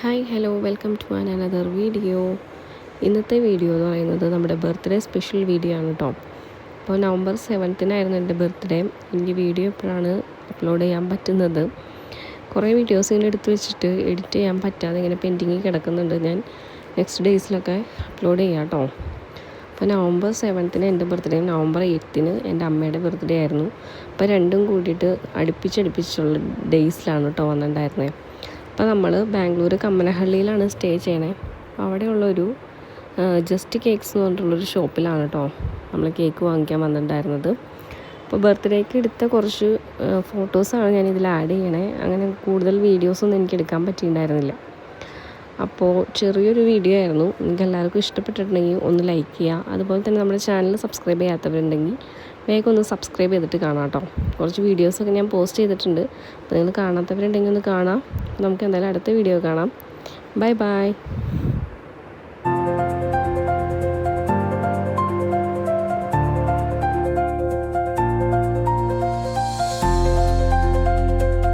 Hi hello welcome to an another video. ഇന്നത്തെ video എന്ന് പറയുന്നത് നമ്മുടെ ബർത്ത്ഡേ സ്പെഷ്യൽ വീഡിയോ ആണ് കേട്ടോ അപ്പോൾ നവംബർ സെവൻത്തിനായിരുന്നു എന്റെ ബർത്ത്ഡേ. എന്റെ വീഡിയോ എപ്പോഴാണ് അപ്ലോഡ് ചെയ്യാൻ പറ്റുന്നത്. കുറേ വീഡിയോസ് ഇങ്ങനെ എടുത്ത് വെച്ചിട്ട് എഡിറ്റ് ചെയ്യാൻ പറ്റാതെ ഇങ്ങനെ പെൻഡിങ്ങിൽ കിടക്കുന്നുണ്ട്. ഞാൻ നെക്സ്റ്റ് ഡേയ്സിലൊക്കെ അപ്ലോഡ് ചെയ്യാം കേട്ടോ അപ്പോൾ നവംബർ സെവൻത്തിന് എന്റെ ബർത്ത്ഡേ നവംബർ എയ്ത്തിന് എന്റെ അമ്മയുടെ ബർത്ത്ഡേ ആയിരുന്നു. അപ്പോൾ രണ്ടും കൂടിയിട്ട് അടുപ്പിച്ചടുപ്പിച്ചുള്ള ഡേയ്സിലാണ് കേട്ടോ വന്നിട്ടുണ്ടായിരുന്നത്. അപ്പോൾ നമ്മൾ ബാംഗ്ലൂർ കമ്മനഹള്ളിയിലാണ് സ്റ്റേ ചെയ്യണേ. അവിടെയുള്ളൊരു ജസ്റ്റ് കേക്ക്സ് എന്ന് പറഞ്ഞിട്ടുള്ളൊരു ഷോപ്പിലാണ് കേട്ടോ നമ്മൾ കേക്ക് വാങ്ങിക്കാൻ വന്നിട്ടുണ്ടായിരുന്നത്. അപ്പോൾ ബർത്ത്ഡേക്ക് എടുത്ത കുറച്ച് ഫോട്ടോസാണ് ഞാൻ ഇതിൽ ആഡ് ചെയ്യണേ. അങ്ങനെ കൂടുതൽ വീഡിയോസൊന്നും എനിക്ക് എടുക്കാൻ പറ്റിയിട്ടുണ്ടായിരുന്നില്ല. അപ്പോൾ ചെറിയൊരു വീഡിയോ ആയിരുന്നു. നിങ്ങൾക്ക് എല്ലാവർക്കും ഇഷ്ടപ്പെട്ടിട്ടുണ്ടെങ്കിൽ ഒന്ന് ലൈക്ക് ചെയ്യുക അതുപോലെ തന്നെ നമ്മുടെ ചാനൽ സബ്സ്ക്രൈബ് ചെയ്യാത്തവരുണ്ടെങ്കിൽ വേഗം ഒന്ന് സബ്സ്ക്രൈബ് ചെയ്തിട്ട് കാണാം കേട്ടോ കുറച്ച് വീഡിയോസൊക്കെ ഞാൻ പോസ്റ്റ് ചെയ്തിട്ടുണ്ട്. അപ്പോൾ നിങ്ങൾ കാണാത്തവരുണ്ടെങ്കിൽ ഒന്ന് കാണാം. നമുക്ക് എന്തായാലും അടുത്ത വീഡിയോ കാണാം. Bye bye